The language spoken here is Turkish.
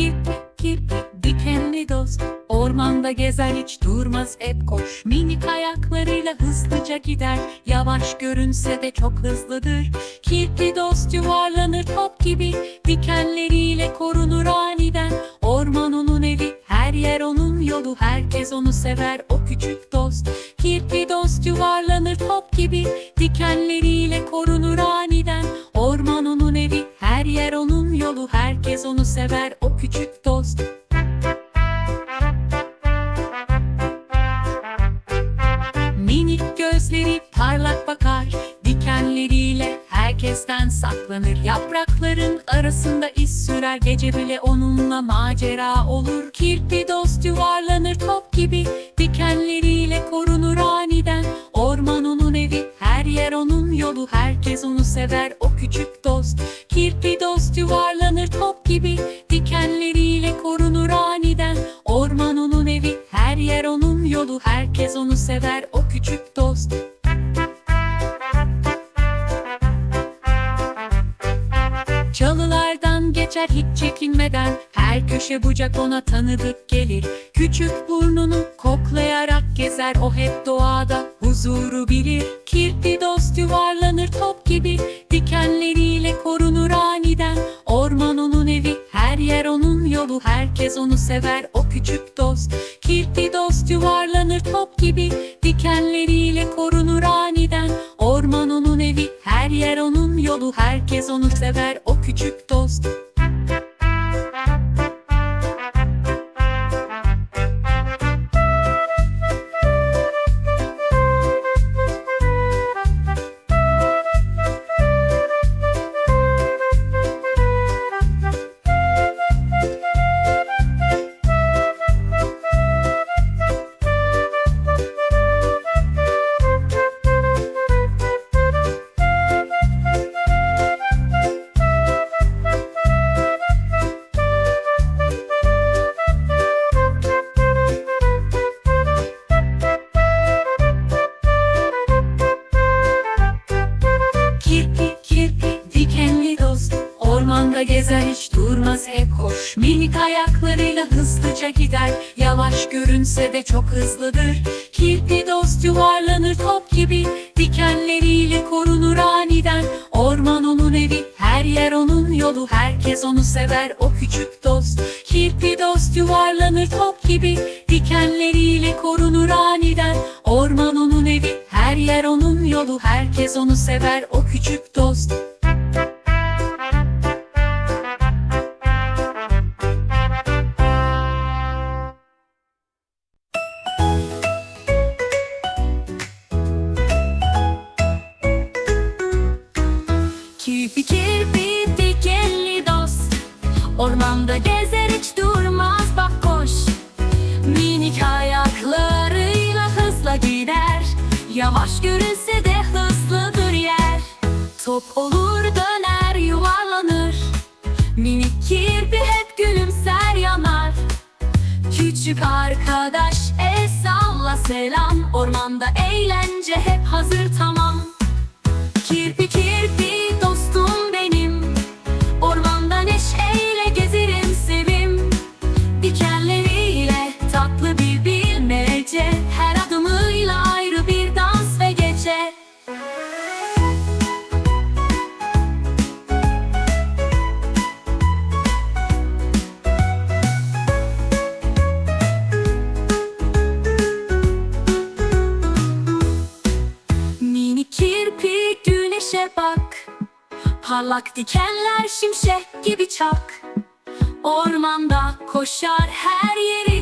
Kirpi kirpi dikenli dost Ormanda gezer hiç durmaz hep koş. Minik ayaklarıyla hızlıca gider. Yavaş görünse de çok hızlıdır. Kirpi dost yuvarlanır top gibi. Dikenleriyle korunur aniden. Orman onun evi her yer onun yolu. Herkes onu sever o küçük dost Kirpi dost yuvarlanır top gibi. Dikenleriyle korunur aniden. Orman onun evi her yer onun yolu Herkes onu sever o küçük dost. Minik gözleri parlak bakar Dikenleriyle herkesten saklanır. Yaprakların arasında iz sürer Gece bile onunla macera olur. Kirpi dost yuvarlanır top gibi Dikenleriyle korunur aniden. Orman onun evi her yer onun yolu Herkes onu sever o küçük gibi Dikenleriyle korunur aniden. Orman onun evi her yer onun yolu. Herkes onu sever o küçük dost. Çalılardan geçer hiç çekinmeden. Her köşe bucak ona tanıdık gelir. Küçük burnunu koklayarak gezer. O hep doğada huzuru bilir. Kirpi dost yuvarlanır top gibi. Dikenleriyle korunur yolu Herkes onu sever o küçük dost. Kirpi dost yuvarlanır top gibi Dikenleriyle korunur aniden. Orman onun evi her yer onun yolu Herkes onu sever o küçük dost Minik ayaklarıyla hızlıca gider. Yavaş görünse de çok hızlıdır. Kirpi dost yuvarlanır top gibi. Dikenleriyle korunur aniden. Orman onun evi her yer onun yolu. Herkes onu sever o küçük dost. Kirpi dost yuvarlanır top gibi. Dikenleriyle korunur aniden. Orman onun evi her yer onun yolu. Herkes onu sever o Kirpi kirpi dikenli dost. Ormanda gezer hiç durmaz bak koş. Minik ayaklarıyla hızla gider. Yavaş görünse de hızlıdır yer. Top olur döner yuvarlanır. Minik kirpi hep gülümser yanar. Küçük arkadaş el salla selam. Ormanda eğlence hep hazır tamam. Kirpi kirpi Parlak dikenler şimşek gibi çak. Ormanda koşar her yeri